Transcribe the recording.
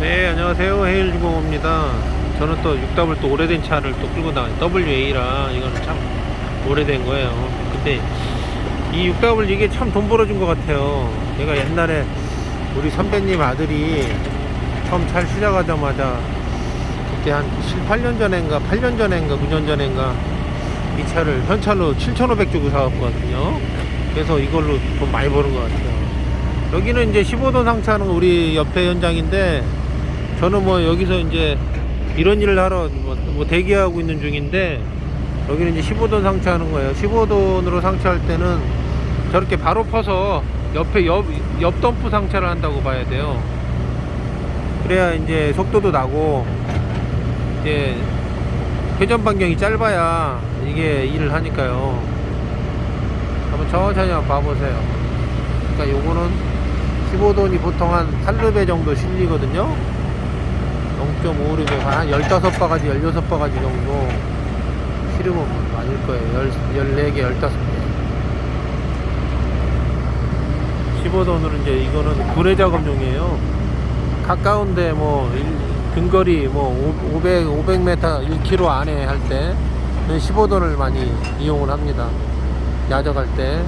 네, 안녕하세요. 헤일주공입니다. 저는 또 6W 또 오래된 차를 또 끌고 나와요. WA라 이거는 참 오래된 거예요. 근데 이 6W 이게 참 돈 벌어준 것 같아요. 제가 옛날에 우리 선배님 아들이 처음 차를 시작하자마자 그때 한 7, 8년 전인가 8년 전인가 9년 전인가 이 차를 현찰로 7,500 주고 사왔거든요. 그래서 이걸로 돈 많이 버는 것 같아요. 여기는 이제 15도 상차하는 우리 옆에 현장인데 저는 뭐 여기서 이제 이런 일을 하러 뭐, 뭐 대기하고 있는 중인데 여기는 이제 15돈 상차하는 거예요. 15돈으로 상차할 때는 저렇게 바로 퍼서 옆에 옆, 옆 덤프 상차를 한다고 봐야 돼요. 그래야 이제 속도도 나고 이제 회전 반경이 짧아야 이게 일을 하니까요. 한번 천천히 한번 봐보세요. 그러니까 요거는 15돈이 보통 한 8르베 정도 실리거든요. 0.5르베 한 15바가지, 16바가지 정도 실으면 맞을 거예요. 14개, 15개. 15돈으로 이제 이거는 분해 작업용이에요. 가까운데 뭐 일- 근거리 뭐 500, 500m, 1km 안에 할때 15돈을 많이 이용을 합니다. 야적할 때.